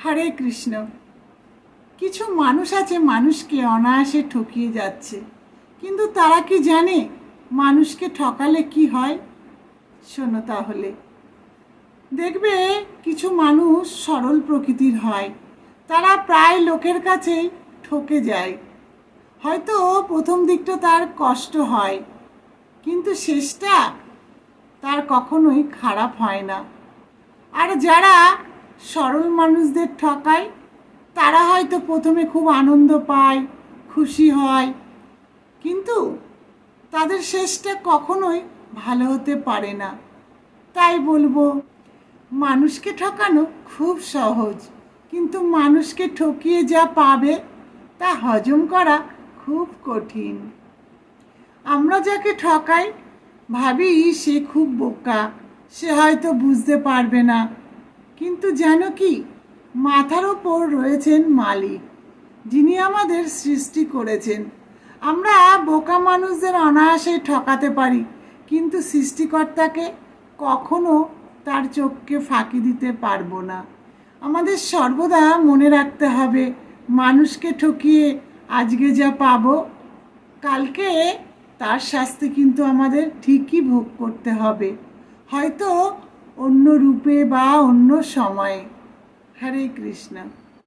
হরে কৃষ্ণ। কিছু মানুষ আছে, মানুষকে অনায়াসে ঠকিয়ে যাচ্ছে। কিন্তু তারা কি জানে মানুষকে ঠকালে কি হয়? শোনো তাহলে। দেখবে কিছু মানুষ সরল প্রকৃতির হয়। তারা প্রায় লোকের কাছেই ঠকে যায়। হয়তো প্রথম দিকটা তার কষ্ট হয়, কিন্তু শেষটা তার কখনোই খারাপ হয় না। আর যারা সরল মানুষদের ঠকায়, তারা হয়তো প্রথমে খুব আনন্দ পায়, খুশি হয়, কিন্তু তাদের শেষটা কখনোই ভালো হতে পারে না। তাই বলব, মানুষকে ঠকানো খুব সহজ, কিন্তু মানুষকে ঠকিয়ে যা পাবে, তা হজম করা খুব কঠিন। আমরা যাকে ঠকাই, ভাবি সে খুব বোকা, সে হয়তো বুঝতে পারবে না কিন্তু যেন কি, মাথার ওপর রয়েছেন মালিক, যিনি আমাদের সৃষ্টি করেছেন। আমরা বোকা মানুষদের অনায়াসে ঠকাতে পারি, কিন্তু সৃষ্টিকর্তাকে কখনো তার চোখকে ফাঁকি দিতে পারব না। আমাদের সর্বদা মনে রাখতে হবে, মানুষকে ঠকিয়ে আজকে যা পাবো, কালকে তার শাস্তি কিন্তু আমাদের ঠিকই ভোগ করতে হবে। হয়তো অন্য রূপে বা অন্য সময়ে। হরে কৃষ্ণ।